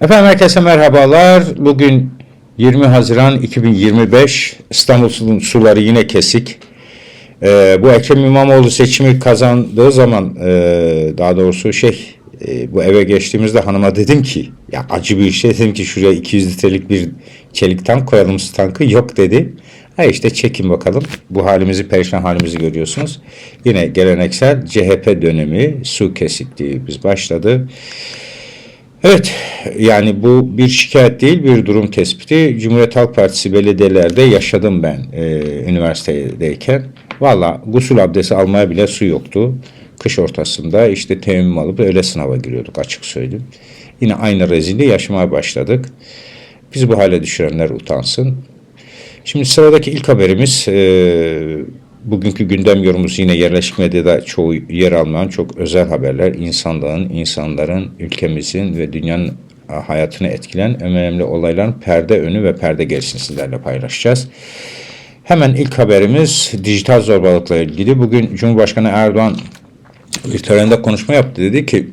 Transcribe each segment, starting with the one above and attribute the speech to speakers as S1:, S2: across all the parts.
S1: Efendim herkese merhabalar. Bugün 20 Haziran 2025 İstanbul suları yine kesik. Ee, bu Ekrem İmamoğlu seçimi kazandığı zaman e, daha doğrusu şey e, bu eve geçtiğimizde hanıma dedim ki ya acı bir şey dedim ki şuraya 200 litrelik bir çelik tank koyalım su tankı yok dedi. Ha işte çekin bakalım bu halimizi perişan halimizi görüyorsunuz. Yine geleneksel CHP dönemi su kesikliği biz başladı. Evet, yani bu bir şikayet değil, bir durum tespiti. Cumhuriyet Halk Partisi belediyelerde yaşadım ben e, üniversitedeyken. Valla gusül abdesti almaya bile su yoktu. Kış ortasında işte teyemmüm alıp öyle sınava giriyorduk açık söyleyeyim. Yine aynı rezilliği yaşamaya başladık. Biz bu hale düşürenler utansın. Şimdi sıradaki ilk haberimiz e, bugünkü gündem yorumumuz yine yerleşik medyada çoğu yer almayan çok özel haberler. İnsanlığın, insanların, ülkemizin ve dünyanın hayatını etkileyen önemli olayların perde önü ve perde gerisini sizlerle paylaşacağız. Hemen ilk haberimiz dijital zorbalıkla ilgili. Bugün Cumhurbaşkanı Erdoğan bir törende konuşma yaptı. Dedi ki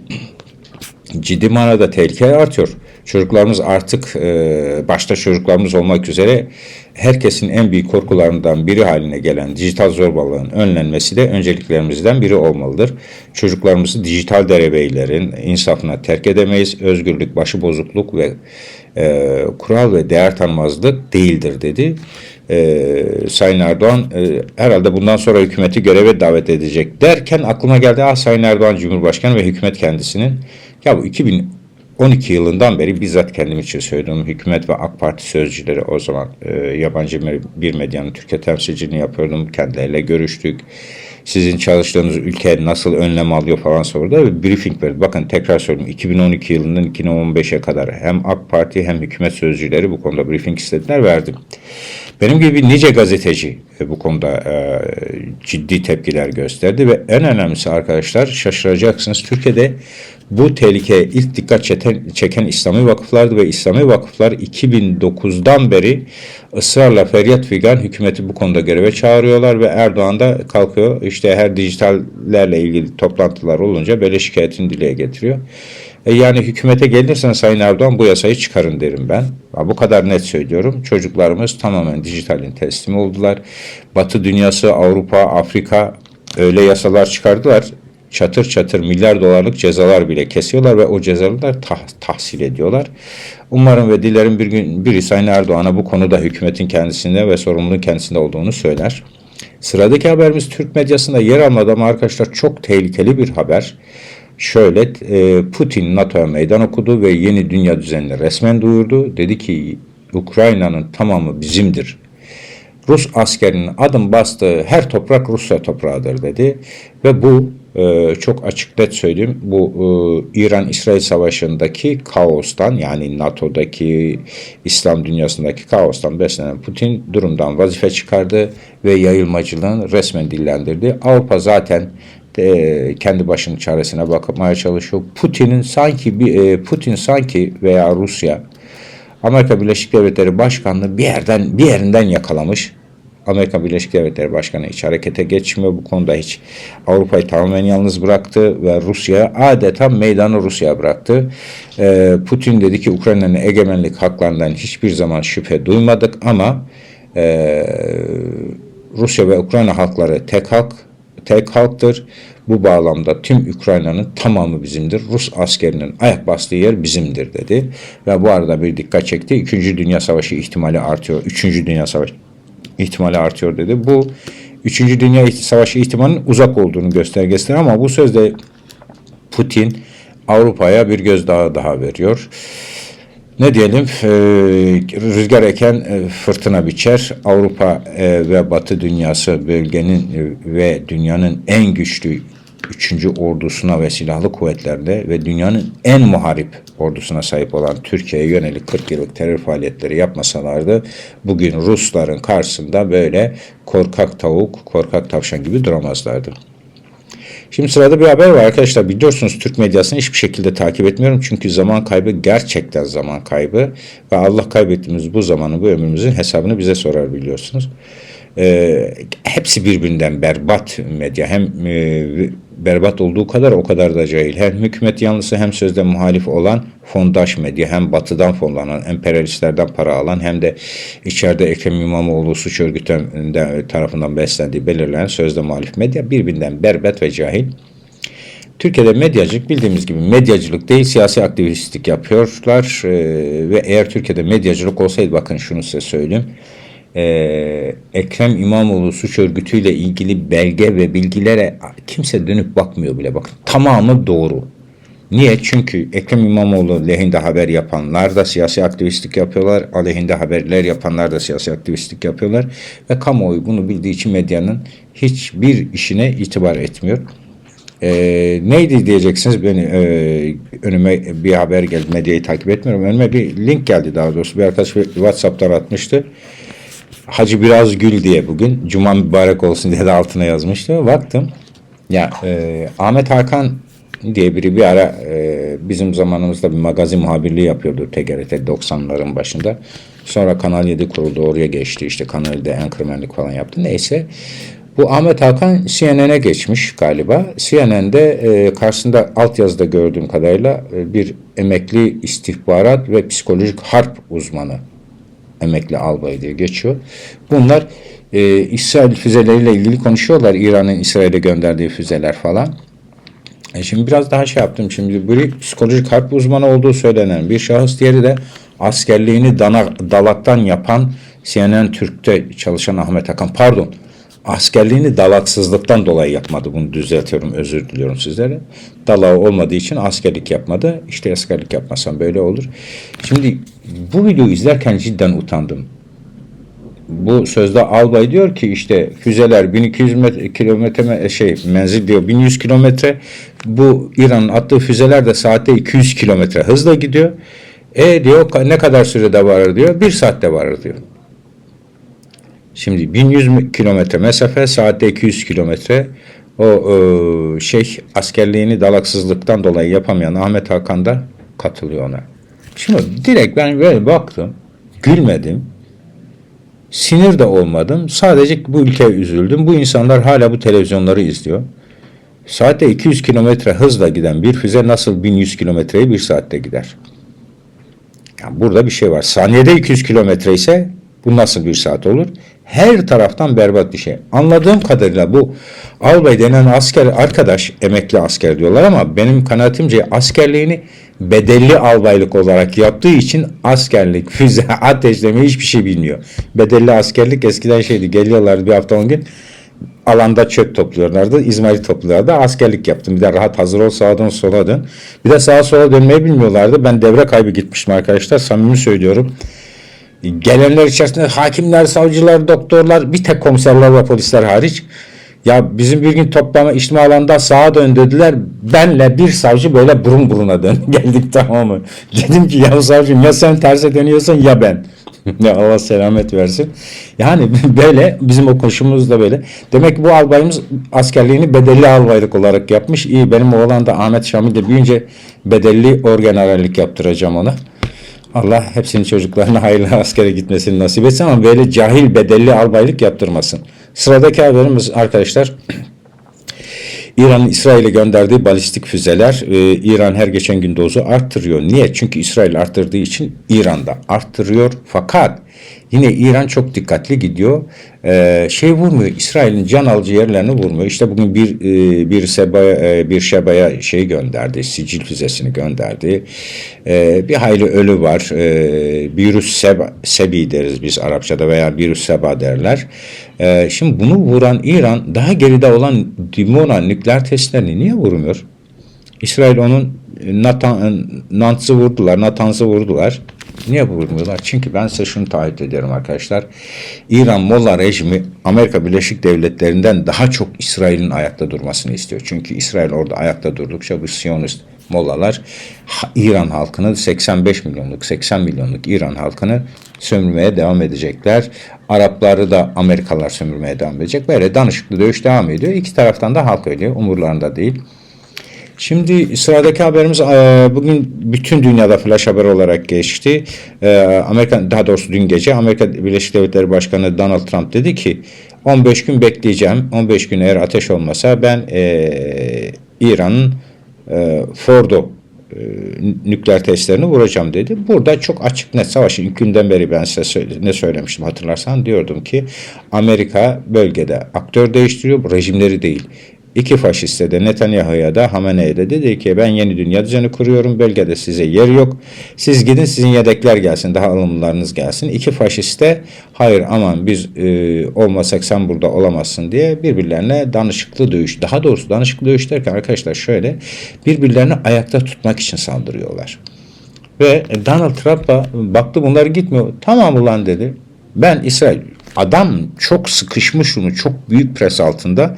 S1: ciddi manada tehlike artıyor. Çocuklarımız artık e, başta çocuklarımız olmak üzere herkesin en büyük korkularından biri haline gelen dijital zorbalığın önlenmesi de önceliklerimizden biri olmalıdır. Çocuklarımızı dijital derebeylerin insafına terk edemeyiz. Özgürlük, başıbozukluk ve e, kural ve değer tanımazlık değildir dedi. E, Sayın Erdoğan e, herhalde bundan sonra hükümeti göreve davet edecek derken aklıma geldi ah Sayın Erdoğan Cumhurbaşkanı ve hükümet kendisinin ya bu 2000 12 yılından beri bizzat kendim için söylüyorum. Hükümet ve AK Parti sözcüleri o zaman e, yabancı bir medyanın Türkiye temsilciliğini yapıyordum. Kendileriyle görüştük. Sizin çalıştığınız ülke nasıl önlem alıyor falan sordu ve briefing verdi. Bakın tekrar söylüyorum 2012 yılından 2015'e kadar hem AK Parti hem hükümet sözcüleri bu konuda briefing istediler verdim. Benim gibi nice gazeteci e, bu konuda e, ciddi tepkiler gösterdi ve en önemlisi arkadaşlar şaşıracaksınız. Türkiye'de bu tehlikeye ilk dikkat çeken, çeken İslami vakıflardı ve İslami vakıflar 2009'dan beri ısrarla feryat figan hükümeti bu konuda göreve çağırıyorlar ve Erdoğan da kalkıyor işte her dijitallerle ilgili toplantılar olunca böyle şikayetini dile getiriyor. E yani hükümete gelirsen Sayın Erdoğan bu yasayı çıkarın derim ben. Bu kadar net söylüyorum. Çocuklarımız tamamen dijitalin teslimi oldular. Batı dünyası, Avrupa, Afrika öyle yasalar çıkardılar çatır çatır milyar dolarlık cezalar bile kesiyorlar ve o cezaları tah tahsil ediyorlar. Umarım ve dilerim bir gün biri Sayın Erdoğan'a bu konuda hükümetin kendisinde ve sorumluluğun kendisinde olduğunu söyler. Sıradaki haberimiz Türk medyasında yer almadı ama arkadaşlar çok tehlikeli bir haber. Şöyle e, Putin NATO'ya meydan okudu ve yeni dünya düzenini resmen duyurdu. Dedi ki Ukrayna'nın tamamı bizimdir. Rus askerinin adım bastığı her toprak Rusya toprağıdır dedi ve bu ee, çok açık net söyleyeyim bu e, İran-İsrail savaşındaki kaostan yani NATO'daki İslam dünyasındaki kaostan beslenen Putin durumdan vazife çıkardı ve yayılmacılığını resmen dillendirdi. Avrupa zaten e, kendi başının çaresine bakmaya çalışıyor. Putin'in sanki bir e, Putin sanki veya Rusya Amerika Birleşik Devletleri Başkanlığı bir yerden bir yerinden yakalamış Amerika Birleşik Devletleri Başkanı hiç harekete geçmiyor. Bu konuda hiç Avrupa'yı tamamen yalnız bıraktı ve Rusya adeta meydanı Rusya bıraktı. Ee, Putin dedi ki Ukrayna'nın egemenlik haklarından hiçbir zaman şüphe duymadık ama e, Rusya ve Ukrayna halkları tek halk, tek halktır. Bu bağlamda tüm Ukrayna'nın tamamı bizimdir. Rus askerinin ayak bastığı yer bizimdir dedi. Ve bu arada bir dikkat çekti. İkinci Dünya Savaşı ihtimali artıyor. Üçüncü Dünya Savaşı ihtimali artıyor dedi. Bu Üçüncü Dünya Savaşı ihtimalinin uzak olduğunu göstergesidir ama bu sözde Putin Avrupa'ya bir gözdağı daha veriyor. Ne diyelim e, rüzgar eken e, fırtına biçer. Avrupa e, ve Batı dünyası bölgenin ve dünyanın en güçlü üçüncü ordusuna ve silahlı kuvvetlerle ve dünyanın en muharip ordusuna sahip olan Türkiye'ye yönelik 40 yıllık terör faaliyetleri yapmasalardı bugün Rusların karşısında böyle korkak tavuk, korkak tavşan gibi duramazlardı. Şimdi sırada bir haber var arkadaşlar. Biliyorsunuz Türk medyasını hiçbir şekilde takip etmiyorum. Çünkü zaman kaybı gerçekten zaman kaybı. Ve Allah kaybettiğimiz bu zamanı, bu ömrümüzün hesabını bize sorar biliyorsunuz. E, hepsi birbirinden berbat medya. Hem e, berbat olduğu kadar o kadar da cahil. Hem hükümet yanlısı hem sözde muhalif olan fondaş medya hem batıdan fonlanan, emperyalistlerden para alan hem de içeride Ekrem İmamoğlu suç örgütü tarafından beslendiği belirlenen sözde muhalif medya birbirinden berbat ve cahil. Türkiye'de medyacılık bildiğimiz gibi medyacılık değil siyasi aktivistlik yapıyorlar Ee, ve eğer Türkiye'de medyacılık olsaydı bakın şunu size söyleyeyim. Ee, Ekrem İmamoğlu suç örgütüyle ilgili belge ve bilgilere kimse dönüp bakmıyor bile bakın tamamı doğru. Niye? Çünkü Ekrem İmamoğlu lehinde haber yapanlar da siyasi aktivistlik yapıyorlar. Aleyhinde haberler yapanlar da siyasi aktivistlik yapıyorlar. Ve kamuoyu bunu bildiği için medyanın hiçbir işine itibar etmiyor. E, neydi diyeceksiniz beni e, önüme bir haber geldi medyayı takip etmiyorum önüme bir link geldi daha doğrusu bir arkadaş Whatsapp'tan atmıştı Hacı biraz gül diye bugün Cuma mübarek olsun diye de altına yazmıştı baktım ya e, Ahmet Hakan diye biri bir ara e, bizim zamanımızda bir magazin muhabirliği yapıyordu TGRT 90'ların başında. Sonra Kanal 7 kuruldu oraya geçti işte Kanal 7'de anchormanlık falan yaptı. Neyse bu Ahmet Hakan CNN'e geçmiş galiba. CNN'de e, karşısında altyazıda gördüğüm kadarıyla e, bir emekli istihbarat ve psikolojik harp uzmanı emekli albay diye geçiyor. Bunlar e, İsrail füzeleriyle ilgili konuşuyorlar. İran'ın İsrail'e gönderdiği füzeler falan. E şimdi biraz daha şey yaptım. Şimdi bir psikolojik harp uzmanı olduğu söylenen bir şahıs. Diğeri de askerliğini dana, dalaktan yapan CNN Türk'te çalışan Ahmet Hakan. Pardon askerliğini dalaksızlıktan dolayı yapmadı. Bunu düzeltiyorum, özür diliyorum sizlere. Dalağı olmadığı için askerlik yapmadı. İşte askerlik yapmasam böyle olur. Şimdi bu videoyu izlerken cidden utandım. Bu sözde albay diyor ki işte füzeler 1200 metre, kilometre şey menzil diyor 1100 kilometre. Bu İran'ın attığı füzeler de saatte 200 kilometre hızla gidiyor. E diyor ne kadar sürede varır diyor. Bir saatte varır diyor. Şimdi 1100 kilometre mesafe, saatte 200 kilometre. O e, şey askerliğini dalaksızlıktan dolayı yapamayan Ahmet Hakan da katılıyor ona. Şimdi direkt ben böyle baktım, gülmedim, sinir de olmadım. Sadece bu ülkeye üzüldüm. Bu insanlar hala bu televizyonları izliyor. Saatte 200 kilometre hızla giden bir füze nasıl 1100 kilometreyi bir saatte gider? Yani burada bir şey var. Saniyede 200 kilometre ise bu nasıl bir saat olur? Her taraftan berbat bir şey. Anladığım kadarıyla bu albay denen asker arkadaş emekli asker diyorlar ama benim kanaatimce askerliğini bedelli albaylık olarak yaptığı için askerlik, füze, ateşleme hiçbir şey bilmiyor. Bedelli askerlik eskiden şeydi geliyorlardı bir hafta on gün alanda çöp topluyorlardı. İzmail topluyorlardı. Askerlik yaptım. Bir de rahat hazır ol sağdan sola dön. Bir de sağa sola dönmeyi bilmiyorlardı. Ben devre kaybı gitmiştim arkadaşlar. Samimi söylüyorum. Gelenler içerisinde hakimler, savcılar, doktorlar, bir tek komiserler ve polisler hariç. Ya bizim bir gün toplama içtima alanda sağa dön. Benle bir savcı böyle burun buruna dön. Geldik tamam mı? Dedim ki ya savcım ya sen terse dönüyorsun ya ben. ya Allah selamet versin. Yani böyle bizim o da böyle. Demek ki bu albayımız askerliğini bedelli albaylık olarak yapmış. İyi benim oğlan da Ahmet Şamil de büyünce bedelli orgenerallik yaptıracağım ona. Allah hepsinin çocuklarına hayırlı askere gitmesini nasip etsin ama böyle cahil bedelli albaylık yaptırmasın. Sıradaki haberimiz arkadaşlar İran'ın İsrail'e gönderdiği balistik füzeler e, İran her geçen gün dozu arttırıyor. Niye? Çünkü İsrail arttırdığı için İran da arttırıyor. Fakat yine İran çok dikkatli gidiyor. E, şey vurmuyor. İsrail'in can alıcı yerlerini vurmuyor. İşte bugün bir e, bir sebaya e, bir şebaya şey gönderdi. Sicil füzesini gönderdi. E, bir hayli ölü var. E, virüs seba, sebi deriz biz Arapçada veya virüs seba derler. E, şimdi bunu vuran İran daha geride olan Dimona nükleer testlerini niye vurmuyor? İsrail onun Natan, Nantz'ı vurdular, Natanz'ı vurdular. Niye vurmuyorlar? Çünkü ben size şunu taahhüt ederim arkadaşlar. İran Molla rejimi Amerika Birleşik Devletleri'nden daha çok İsrail'in ayakta durmasını istiyor. Çünkü İsrail orada ayakta durdukça bu Siyonist mollalar İran halkını 85 milyonluk 80 milyonluk İran halkını sömürmeye devam edecekler. Arapları da Amerikalılar sömürmeye devam edecek. Böyle danışıklı dövüş devam ediyor. İki taraftan da halk ölüyor. Umurlarında değil. Şimdi sıradaki haberimiz e, bugün bütün dünyada flash haber olarak geçti. E, Amerika daha doğrusu dün gece Amerika Birleşik Devletleri Başkanı Donald Trump dedi ki 15 gün bekleyeceğim. 15 gün eğer ateş olmasa ben e, İran'ın e, Fordo e, nükleer testlerini vuracağım dedi. Burada çok açık net savaşın ilk günden beri ben size ne söylemiştim hatırlarsan diyordum ki Amerika bölgede aktör değiştiriyor rejimleri değil. İki faşiste de Netanyahu'ya da Hamene'ye de dedi ki ben yeni dünya düzeni kuruyorum. Bölgede size yer yok. Siz gidin sizin yedekler gelsin. Daha alımlarınız gelsin. İki faşiste hayır aman biz e, olmasak sen burada olamazsın diye birbirlerine danışıklı dövüş. Daha doğrusu danışıklı dövüş derken arkadaşlar şöyle birbirlerini ayakta tutmak için saldırıyorlar. Ve Donald Trump'a baktı bunlar gitmiyor. Tamam ulan dedi. Ben İsrail adam çok sıkışmış onu çok büyük pres altında.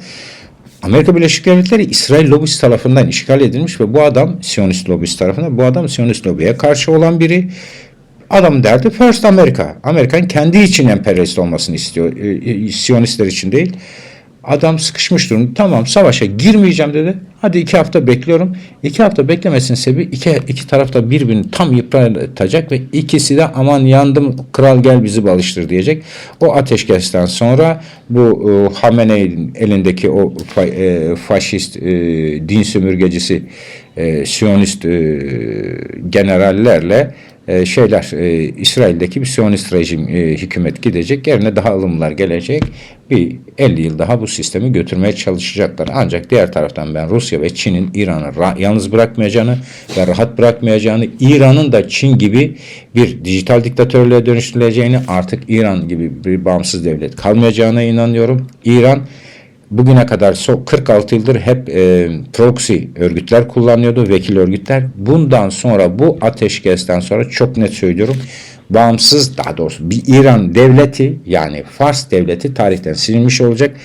S1: Amerika Birleşik Devletleri İsrail lobisi tarafından işgal edilmiş ve bu adam Siyonist lobisi tarafından bu adam Siyonist lobiye karşı olan biri. Adam derdi First America. Amerika'nın kendi için emperyalist olmasını istiyor. E, Siyonistler için değil. Adam sıkışmış durumda. Tamam savaşa girmeyeceğim dedi. Hadi iki hafta bekliyorum. İki hafta beklemesinin sebebi iki, iki tarafta birbirini tam yıpratacak ve ikisi de aman yandım kral gel bizi balıştır diyecek. O ateşkesten sonra bu e, Hamene'nin elindeki o fa, e, faşist e, din sömürgecisi e, Siyonist e, generallerle e, şeyler e, İsrail'deki bir Siyonist rejim e, hükümet gidecek yerine daha ılımlar gelecek bir 50 yıl daha bu sistemi götürmeye çalışacaklar. Ancak diğer taraftan ben Rusya ve Çin'in İran'ı yalnız bırakmayacağını ve rahat bırakmayacağını İran'ın da Çin gibi bir dijital diktatörlüğe dönüştürüleceğini artık İran gibi bir bağımsız devlet kalmayacağına inanıyorum. İran bugüne kadar 46 yıldır hep e, proxy örgütler kullanıyordu, vekil örgütler. Bundan sonra bu ateşkesten sonra çok net söylüyorum bağımsız daha doğrusu bir İran devleti yani Fars devleti tarihten silinmiş olacak.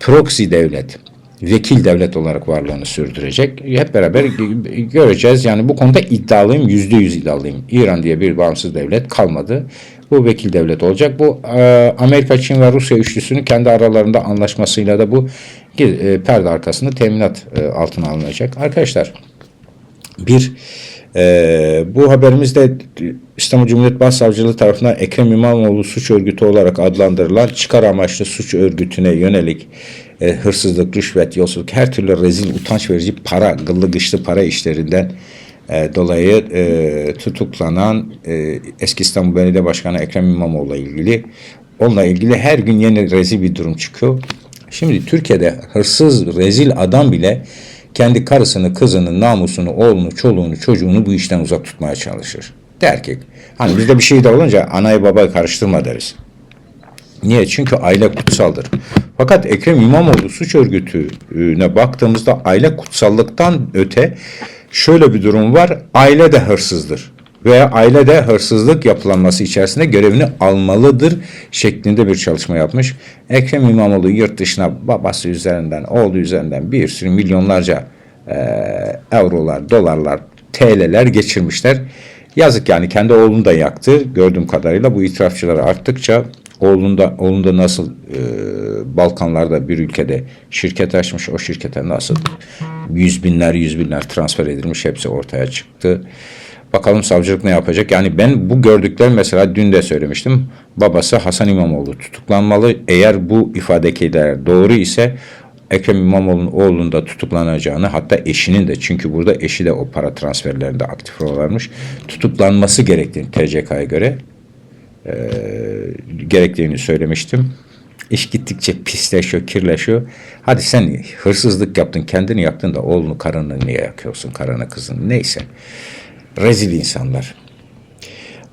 S1: Proxy devlet, vekil devlet olarak varlığını sürdürecek. Hep beraber göreceğiz. Yani bu konuda iddialıyım, yüzde yüz iddialıyım. İran diye bir bağımsız devlet kalmadı. Bu vekil devlet olacak. Bu e, Amerika, Çin ve Rusya üçlüsünün kendi aralarında anlaşmasıyla da bu e, perde arkasında teminat e, altına alınacak. Arkadaşlar bir ee, bu haberimizde İstanbul Cumhuriyet Başsavcılığı tarafından Ekrem İmamoğlu suç örgütü olarak adlandırılan çıkar amaçlı suç örgütüne yönelik e, hırsızlık, rüşvet, yolsuzluk, her türlü rezil, utanç verici para, gıllı gışlı para işlerinden e, dolayı e, tutuklanan e, eski İstanbul Belediye Başkanı Ekrem İmamoğlu'la ilgili onunla ilgili her gün yeni rezil bir durum çıkıyor. Şimdi Türkiye'de hırsız, rezil adam bile kendi karısını, kızını, namusunu, oğlunu, çoluğunu, çocuğunu bu işten uzak tutmaya çalışır. Der ki, hani bizde bir şey de olunca anayı babayı karıştırma deriz. Niye? Çünkü aile kutsaldır. Fakat Ekrem İmamoğlu suç örgütüne baktığımızda aile kutsallıktan öte şöyle bir durum var. Aile de hırsızdır veya ailede hırsızlık yapılanması içerisinde görevini almalıdır şeklinde bir çalışma yapmış. Ekrem İmamoğlu yurt dışına babası üzerinden, oğlu üzerinden bir sürü milyonlarca e, eurolar, dolarlar, TL'ler geçirmişler. Yazık yani kendi oğlunu da yaktı. Gördüğüm kadarıyla bu itirafçılar arttıkça oğlunda oğlunda nasıl e, Balkanlarda bir ülkede şirket açmış o şirkete nasıl yüz binler yüz binler transfer edilmiş hepsi ortaya çıktı. Bakalım savcılık ne yapacak? Yani ben bu gördükler mesela dün de söylemiştim. Babası Hasan İmamoğlu tutuklanmalı. Eğer bu ifadekiler doğru ise Ekrem İmamoğlu'nun oğlunun da tutuklanacağını hatta eşinin de çünkü burada eşi de o para transferlerinde aktif olarmış tutuklanması gerektiğini TCK'ya göre e, gerektiğini söylemiştim. İş gittikçe pisleşiyor, kirleşiyor. Hadi sen hırsızlık yaptın, kendini yaktın da oğlunu, karını niye yakıyorsun, karını, kızını neyse. Rezil insanlar.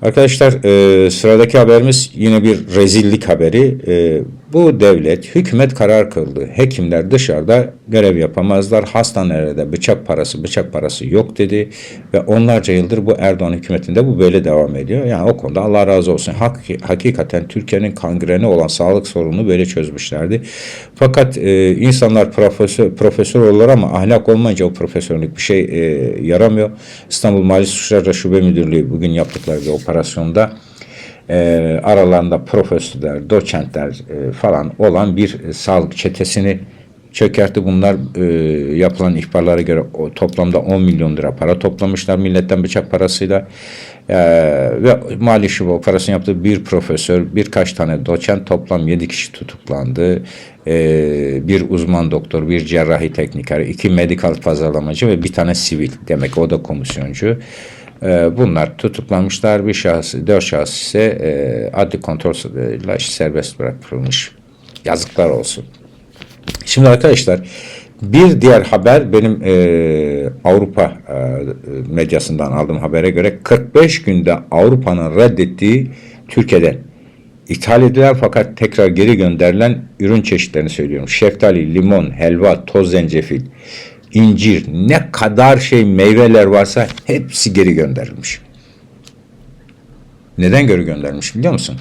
S1: Arkadaşlar e, sıradaki haberimiz yine bir rezillik haberi. E, bu devlet, hükümet karar kıldı. Hekimler dışarıda görev yapamazlar. Hastanelerde bıçak parası, bıçak parası yok dedi. Ve onlarca yıldır bu Erdoğan hükümetinde bu böyle devam ediyor. Yani o konuda Allah razı olsun. Hak, hakikaten Türkiye'nin kangreni olan sağlık sorununu böyle çözmüşlerdi. Fakat e, insanlar profesör, profesör olur ama ahlak olmayınca o profesörlük bir şey e, yaramıyor. İstanbul Mali Suçlar Şube Müdürlüğü bugün yaptıkları bir operasyonda e, aralarında profesörler, doçentler e, falan olan bir e, sağlık çetesini çökertti. Bunlar e, yapılan ihbarlara göre o, toplamda 10 milyon lira para toplamışlar milletten bıçak parasıyla. E, ve mali şube operasyon yaptığı bir profesör, birkaç tane doçent toplam 7 kişi tutuklandı. E, bir uzman doktor, bir cerrahi tekniker, iki medikal pazarlamacı ve bir tane sivil. Demek o da komisyoncu. E, bunlar tutuklanmışlar. Bir şahıs, dört şahıs ise e, adli kontrolle serbest bırakılmış. Yazıklar olsun. Şimdi arkadaşlar bir diğer haber benim e, Avrupa e, medyasından aldığım habere göre 45 günde Avrupa'nın reddettiği Türkiye'den ithal edilen fakat tekrar geri gönderilen ürün çeşitlerini söylüyorum. Şeftali, limon, helva, toz zencefil, incir ne kadar şey meyveler varsa hepsi geri gönderilmiş. Neden geri gönderilmiş biliyor musun?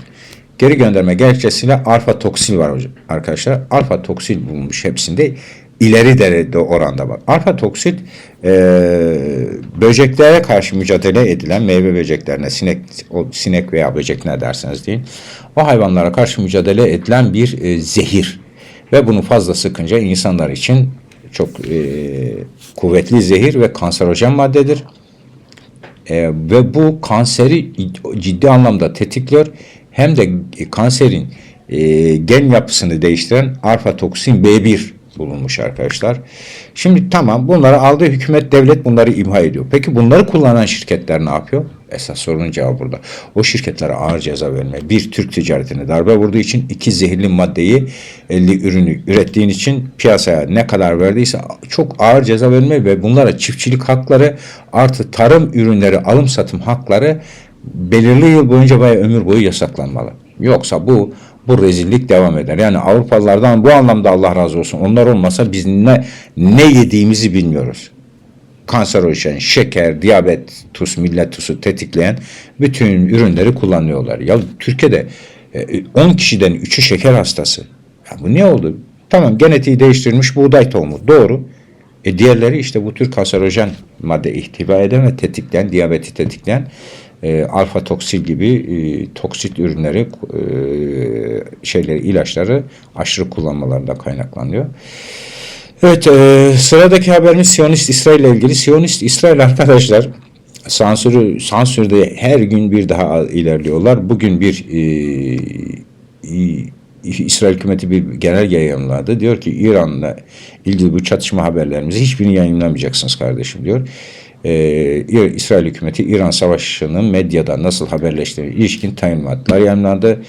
S1: Geri gönderme gerekçesiyle alfa toksil var hocam arkadaşlar. Alfa toksil bulunmuş hepsinde ileri derecede oranda var. Alfa toksil e, böceklere karşı mücadele edilen meyve böceklerine sinek o sinek veya böcek ne derseniz deyin. O hayvanlara karşı mücadele edilen bir e, zehir ve bunu fazla sıkınca insanlar için çok e, kuvvetli zehir ve kanserojen maddedir. E, ve bu kanseri ciddi anlamda tetikliyor. Hem de kanserin e, gen yapısını değiştiren alfa toksin B1 bulunmuş arkadaşlar. Şimdi tamam bunları aldı hükümet devlet bunları imha ediyor. Peki bunları kullanan şirketler ne yapıyor? Esas sorunun cevabı burada. O şirketlere ağır ceza verme. Bir Türk ticaretine darbe vurduğu için iki zehirli maddeyi 50 ürünü ürettiğin için piyasaya ne kadar verdiyse çok ağır ceza verme ve bunlara çiftçilik hakları artı tarım ürünleri alım satım hakları belirli yıl boyunca bayağı ömür boyu yasaklanmalı. Yoksa bu bu rezillik devam eder. Yani Avrupalılardan bu anlamda Allah razı olsun. Onlar olmasa biz ne ne yediğimizi bilmiyoruz. Kanserojen, şeker, diyabet, tuz, millet tuzu tetikleyen bütün ürünleri kullanıyorlar. Ya Türkiye'de 10 e, kişiden 3'ü şeker hastası. Ya bu ne oldu? Tamam genetiği değiştirilmiş buğday tohumu. Doğru. E diğerleri işte bu tür kanserojen madde ihtiva eden ve tetikleyen, diyabeti tetikleyen e, alfa toksil gibi e, toksit ürünleri e, şeyleri ilaçları aşırı kullanmalarında kaynaklanıyor. Evet e, sıradaki haberimiz Siyonist İsrail ile ilgili. Siyonist İsrail arkadaşlar sansürü sansürde her gün bir daha ilerliyorlar. Bugün bir e, İsrail hükümeti bir genel yayınladı. Diyor ki İran'la ilgili bu çatışma haberlerimizi hiçbirini yayınlamayacaksınız kardeşim diyor e, İsrail hükümeti İran Savaşı'nın medyada nasıl haberleştiğine ilişkin talimatlar yayınlandı.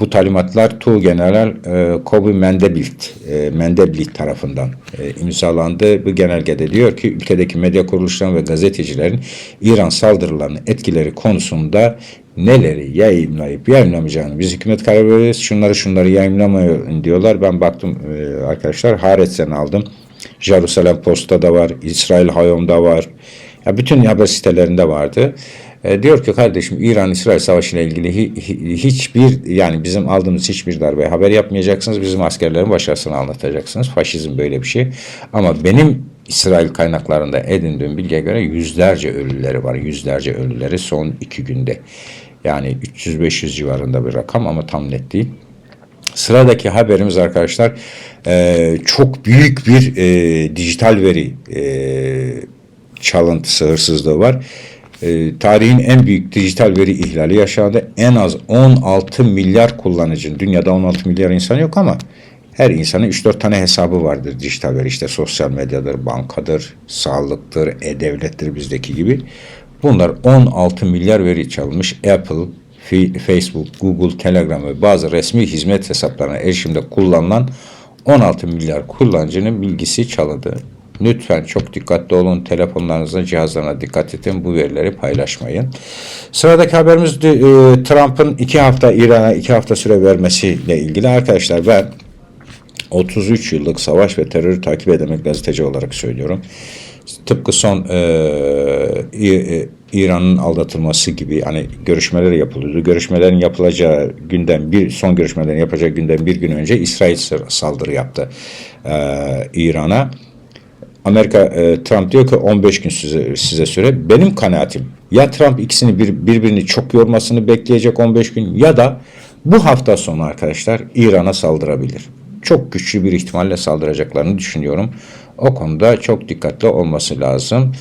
S1: Bu talimatlar Tu General e, Kobi Mendeblitt, e, Mendeblitt tarafından e, imzalandı. Bu genelgede diyor ki ülkedeki medya kuruluşlarının ve gazetecilerin İran saldırılarının etkileri konusunda neleri yayınlayıp yayınlamayacağını biz hükümet karar veririz. Şunları şunları yayınlamayın diyorlar. Ben baktım e, arkadaşlar Haaretz'ten aldım. Jerusalem Post'ta da var, İsrail Hayom'da var. Ya bütün haber sitelerinde vardı. E, diyor ki kardeşim İran-İsrail Savaşı ile ilgili hi, hi, hiçbir yani bizim aldığımız hiçbir darbe haber yapmayacaksınız. Bizim askerlerin başarısını anlatacaksınız. Faşizm böyle bir şey. Ama benim İsrail kaynaklarında edindiğim bilgiye göre yüzlerce ölüleri var. Yüzlerce ölüleri son iki günde. Yani 300-500 civarında bir rakam ama tam net değil. Sıradaki haberimiz arkadaşlar e, çok büyük bir e, dijital veri çalıntısı, hırsızlığı var. E, tarihin en büyük dijital veri ihlali yaşandı. En az 16 milyar kullanıcının, dünyada 16 milyar insan yok ama her insanın 3-4 tane hesabı vardır dijital veri. İşte sosyal medyadır, bankadır, sağlıktır, e-devlettir bizdeki gibi. Bunlar 16 milyar veri çalınmış. Apple, Facebook, Google, Telegram ve bazı resmi hizmet hesaplarına erişimde kullanılan 16 milyar kullanıcının bilgisi çalındı. Lütfen çok dikkatli olun. Telefonlarınızın cihazlarına dikkat edin. Bu verileri paylaşmayın. Sıradaki haberimiz e, Trump'ın iki hafta İran'a iki hafta süre vermesiyle ilgili. Arkadaşlar ben 33 yıllık savaş ve terörü takip edemek gazeteci olarak söylüyorum. Tıpkı son e, e, İran'ın aldatılması gibi hani görüşmeler yapılıyordu. Görüşmelerin yapılacağı günden bir son görüşmelerin yapacağı günden bir gün önce İsrail saldırı yaptı e, İran'a. Amerika e, Trump diyor ki 15 gün size, size süre. Benim kanaatim ya Trump ikisini bir, birbirini çok yormasını bekleyecek 15 gün ya da bu hafta sonu arkadaşlar İran'a saldırabilir. çok güçlü bir ihtimalle saldıracaklarını düşünüyorum. O konuda çok dikkatli olması lazım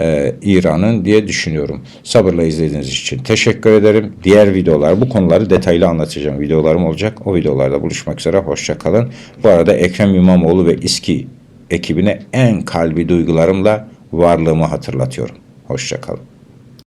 S1: e, İran'ın diye düşünüyorum. Sabırla izlediğiniz için teşekkür ederim. Diğer videolar bu konuları detaylı anlatacağım videolarım olacak. O videolarda buluşmak üzere hoşça kalın. Bu arada Ekrem İmamoğlu ve İSKİ ekibine en kalbi duygularımla varlığımı hatırlatıyorum. Hoşça kalın.